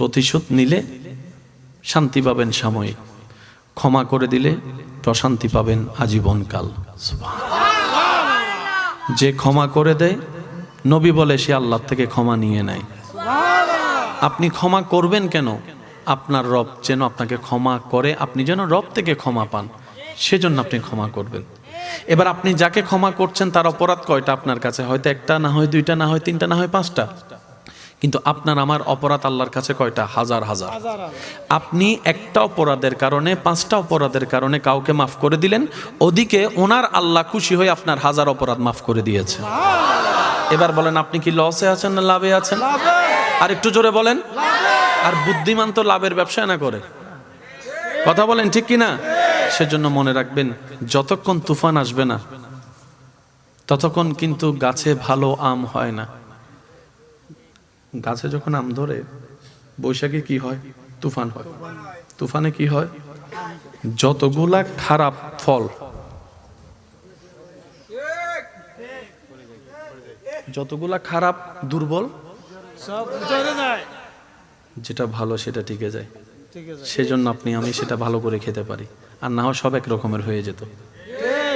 প্রতিশোধ নিলে শান্তি পাবেন সাময়িক। ক্ষমা করে দিলে প্রশান্তি পাবেন আজীবনকাল। যে ক্ষমা করে দেয় নবী বলে সে আল্লাহ থেকে ক্ষমা নিয়ে নেয়। আপনি ক্ষমা করবেন কেন? আপনার রব যেন আপনাকে ক্ষমা করে আপনি যেন রব থেকে ক্ষমা পান সেজন্য আপনি ক্ষমা করবেন। এবার আপনি যাকে ক্ষমা করছেন তার অপরাধ কয়টা আপনার কাছে? হয়তো একটা না হয় দুইটা না হয় তিনটা না হয় পাঁচটা। কিন্তু আপনার আমার অপরাধ আল্লাহর কাছে কয়টা? হাজার হাজার। আপনি একটা অপরাধের কারণে পাঁচটা অপরাধের কারণে কাউকে মাফ করে দিলেন ওদিকে ওনার আল্লাহ খুশি হয়ে আপনার হাজার অপরাধ মাফ করে দিয়েছে। এবার বলেন আপনি কি লসে আছেন না লাভে আছেন? আর একটু জোরে বলেন আর বুদ্ধিমান তো লাভের ব্যবসা না করে? কথা বলেন ঠিক কি না সেজন্য মনে রাখবেন যতক্ষণ তুফান আসবে না ততক্ষণ কিন্তু গাছে ভালো আম হয় না। গাছে যখন আম ধরে বৈশাখে কি হয়? তুফান হয়। তুফানে কি হয়? যতগুলা খারাপ ফল যতগুলা খারাপ দুর্বল যেটা ভালো সেটা টিকে যায়। সেজন্য আপনি আমি সেটা ভালো করে খেতে পারি। আর না হয় সব এক রকমের হয়ে যেত।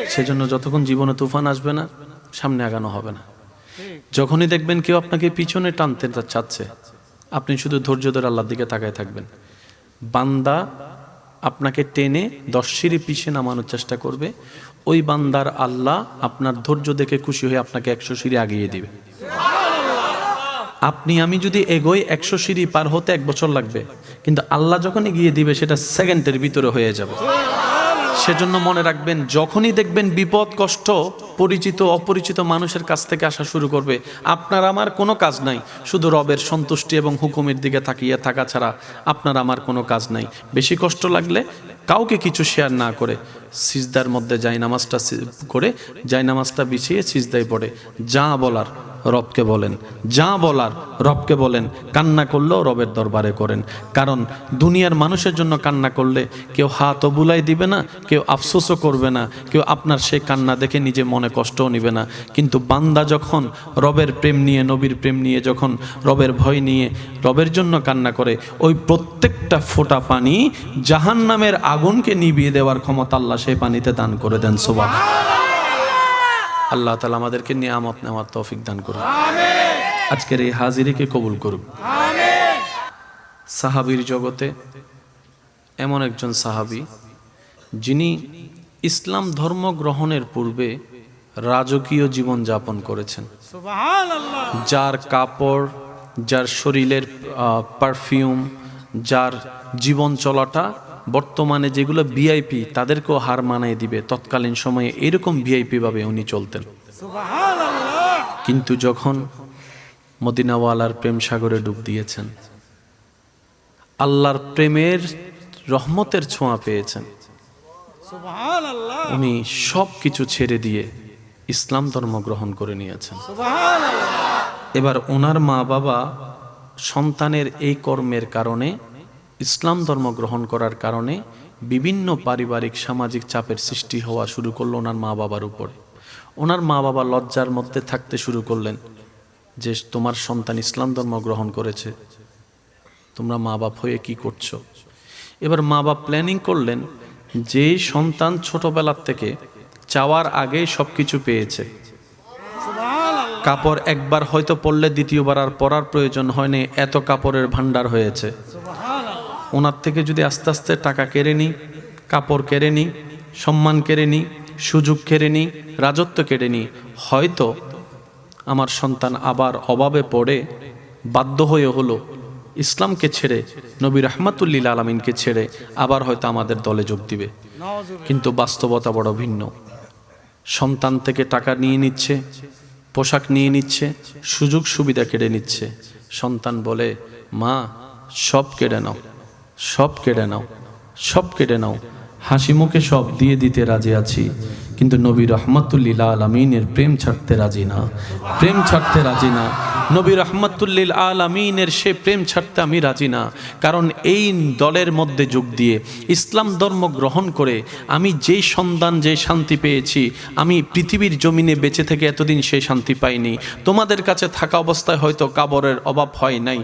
সেজন্য যতক্ষণ জীবনে তুফান আসবে না সামনে আগানো হবে না। যখনই দেখবেন কেউ আপনাকে পিছনে টানতে চাচ্ছে, আপনি শুধু ধৈর্য ধরে আল্লাহর দিকে তাকায় থাকবেন। বান্দা আপনাকে টেনে দশ সিঁড়ি পিছিয়ে নামানোর চেষ্টা করবে। ওই বান্দার আল্লাহ আপনার ধৈর্য দেখে খুশি হয়ে আপনাকে একশো সিঁড়ি আগিয়ে দিবে। আপনি, আমি যদি এগোই একশো সিঁড়ি পার হতে এক বছর লাগবে, কিন্তু আল্লাহ যখন এগিয়ে দিবে, সেটা সেকেন্ডের ভিতরে হয়ে যাবে। সেজন্য মনে রাখবেন, যখনই দেখবেন বিপদ, কষ্ট, পরিচিত, অপরিচিত মানুষের কাছ থেকে আসা শুরু করবে, আপনার আমার কোনো কাজ নাই। শুধু রবের সন্তুষ্টি এবং হুকুমের দিকে তাকিয়ে থাকা ছাড়া আপনার আমার কোনো কাজ নাই। বেশি কষ্ট লাগলে কাউকে কিছু শেয়ার না করে, সিজদার মধ্যে যাই নামাজটা করে, যাই নামাজটা বিছিয়ে সিজদায় পড়ে। যা বলার রবকে বলেন। যা বলার রবকে বলেন, কান্না করলেও রবের দরবারে করেন। কারণ দুনিয়ার মানুষের জন্য কান্না করলে কেউ হাতও বুলাই দিবে না, কেউ আফসোসও করবে না, কেউ আপনার সেই কান্না দেখে নিজে মনে কষ্টও নিবে না। কিন্তু বান্দা যখন রবের প্রেম নিয়ে, নবীর প্রেম নিয়ে, যখন রবের ভয় নিয়ে রবের জন্য কান্না করে, ওই প্রত্যেকটা ফোঁটা পানি জাহান নামের আগুনকে নিভিয়ে দেওয়ার ক্ষমতা আল্লাহ সেই পানিতে দান করে দেন সোবাহ আল্লাহ তালা আমাদেরকে নিয়ামত নেওয়ার তৌফিক দান করুন। আজকের এই হাজিরিকে কবুল করুন। সাহাবির জগতে এমন একজন সাহাবি, যিনি ইসলাম ধর্ম গ্রহণের পূর্বে রাজকীয় জীবন যাপন করেছেন। যার কাপড়, যার শরীরের পারফিউম যার জীবন চলাটা বর্তমানে যেগুলো ভিআইপি তাদেরকেও হার মানায় দিবে। তৎকালীন সময়ে এরকম ভিআইপি ভাবে উনি চলতেন। কিন্তু যখন মদিনাওয়ালার প্রেম সাগরে ডুব দিয়েছেন, আল্লাহর প্রেমের রহমতের ছোঁয়া পেয়েছেন, উনি সব কিছু ছেড়ে দিয়ে ইসলাম ধর্ম গ্রহণ করে নিয়েছেন। এবার ওনার মা বাবা সন্তানের এই কর্মের কারণে ইসলাম ধর্ম গ্রহণ করার কারণে বিভিন্ন পারিবারিক সামাজিক চাপের সৃষ্টি হওয়া শুরু করল ওনার মা বাবার উপরে। ওনার মা বাবা লজ্জার মধ্যে থাকতে শুরু করলেন যে, তোমার সন্তান ইসলাম ধর্ম গ্রহণ করেছে। তোমরা মা বাপ হয়ে কি করছ? এবার মা বাপ প্ল্যানিং করলেন যে, সন্তান ছোটবেলার থেকে চাওয়ার আগেই সব কিছু পেয়েছে। কাপড় একবার হয়তো পরলে দ্বিতীয়বার আর পরার প্রয়োজন হয়নি এত কাপড়ের ভান্ডার হয়েছে। ওনার থেকে যদি আস্তে আস্তে টাকা কেড়ে নিই, কাপড় কেড়ে নিই, সম্মান কেড়ে নিই, সুযোগ কেড়ে নিই, রাজত্ব কেড়ে নিই, হয়তো আমার সন্তান আবার অভাবে পড়ে, বাধ্য হয়ে হলো ইসলামকে ছেড়ে, নবী রহমাতুল্লিল আলমিনকে ছেড়ে আবার হয়তো আমাদের দলে যোগ দিবে। কিন্তু বাস্তবতা বড় ভিন্ন। সন্তান থেকে টাকা নিয়ে নিচ্ছে, পোশাক নিয়ে নিচ্ছে, সুযোগ সুবিধা কেড়ে নিচ্ছে। সন্তান বলে, মা, সব কেড়ে নাও। সব কেড়ে নাও, সব কেড়ে নাও। হাসি মুখে সব দিয়ে দিতে রাজি আছি, কিন্তু নবী রহমতুল্লিল আলমিনের প্রেম ছাড়তে রাজি না। প্রেম ছাড়তে রাজি না। নবী রহমতুল্লিল আলমিনের সে প্রেম ছাড়তে আমি রাজি না। কারণ এই দলের মধ্যে যোগ দিয়ে, ইসলাম ধর্ম গ্রহণ করে আমি যেই সন্ধান যে শান্তি পেয়েছি, আমি পৃথিবীর জমিনে বেঁচে থেকে এতদিন সেই শান্তি পাইনি। তোমাদের কাছে থাকা অবস্থায় হয়তো কাবরের অভাব হয় নাই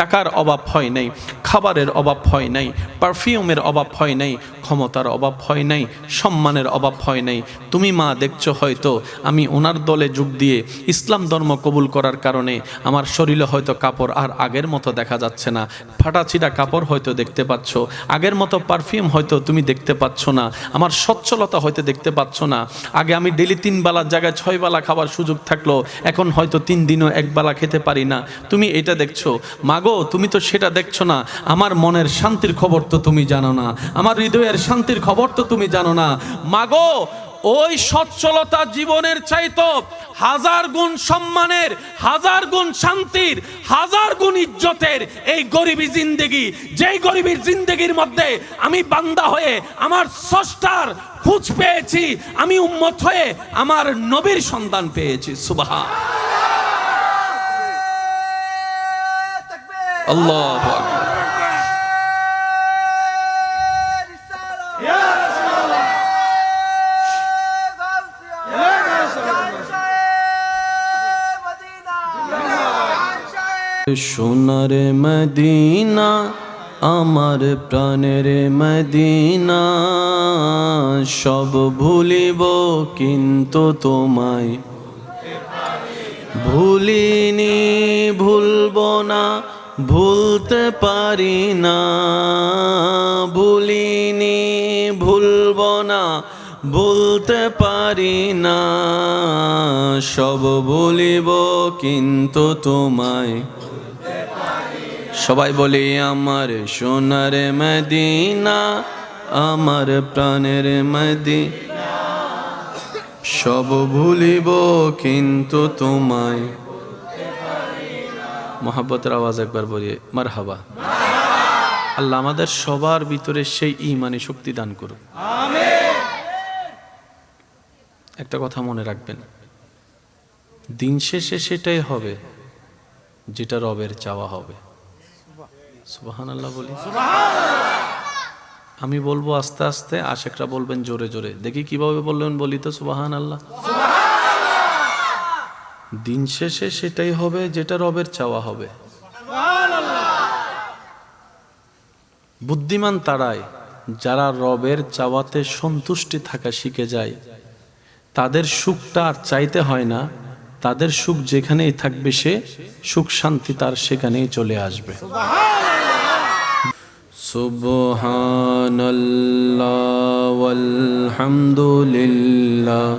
টাকার অভাব হয় নাই, খাবারের অভাব হয় নাই পারফিউমের অভাব হয় নাই, ক্ষমতার অভাব হয় নাই, সম্মানের অভাব হয় নাই। তুমি মা দেখছ হয়তো, আমি ওনার দলে যোগ দিয়ে ইসলাম ধর্ম কবুল করার কারণে আমার শরীরে হয়তো কাপড় আর আগের মতো দেখা যাচ্ছে না। ফাটাছিটা কাপড় হয়তো দেখতে পাচ্ছ, আগের মতো পারফিউম হয়তো তুমি দেখতে পাচ্ছ না, আমার সচ্ছলতা হয়তো দেখতে পাচ্ছ না। আগে আমি ডেলি তিন বেলার জায়গায় ছয় বেলা খাবার সুযোগ থাকল, এখন হয়তো তিন দিনও এক বেলা খেতে পারি না। তুমি এটা দেখছ, মাগো তুমি তো সেটা দেখছ না। আমার মনের শান্তির খবর তো তুমি জানো না। আমার হৃদয়ের শান্তির খবর তো তুমি জানো না। মাগো, ওই সচ্ছলতা জীবনের চাইতো হাজার গুণ সম্মানের, হাজার গুণ শান্তির, হাজার গুণ ইজ্জতের এই গরিবী জিন্দেগি। যেই গরিবীর জিন্দেগির মধ্যে আমি বান্দা হয়ে আমার স্রষ্টার খুঁজ পেয়েছি, আমি উম্মত হয়ে আমার নবীর সন্তান পেয়েছি। সুবাহ আল্লাহ সোনার মদিনা আমার প্রাণের মদিনা সব ভুলিব কিন্তু তোমায়। ভুলিনি ভুলব না ভুলতে পারি না, ভুলিনি, ভুলব না, ভুলতে পারি না, সব বলিব কিন্তু তোমায়। সবাই বলি, আমার সোনার মদিনা, আমার প্রাণের মদি সব ভুলিব কিন্তু তোমায়। মহাব্বতের আওয়াজ একবার বলি মার হাবা আল্লাহ আমাদের সবার ভিতরে সেই ইমানি শক্তি দান করুন একটা কথা মনে রাখবেন, দিন শেষে সেটাই হবে যেটা রবের চাওয়া হবে। সুবাহান আল্লাহ বলি। আমি বলব আস্তে আস্তে, আশেকরা বলবেন জোরে জোরে। দেখি কীভাবে বললেন বলি তো সুবাহান আল্লাহ দিন শেষে সেটাই হবে যেটা রবের চাওয়া হবে। বুদ্ধিমান তারাই, যারা রবের চাওয়াতে সন্তুষ্টি থাকা শিখে যায়, তাদের সুখটা আর চাইতে হয় না, তাদের সুখ যেখানেই থাকবে সে, সুখ শান্তি তার সেখানেই চলে আসবে। সুবহানাল্লাহ ওয়ালহামদুলিল্লাহ।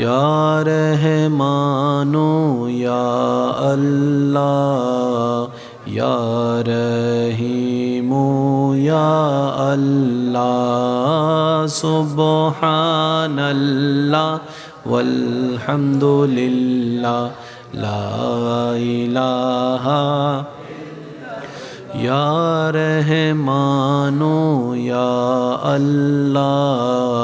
یا رحمانو، یا اللہ، یا رحیمو، یا اللہ سبحان اللہ والحمد للہ لا الہ یا رحمانو، یا اللہ۔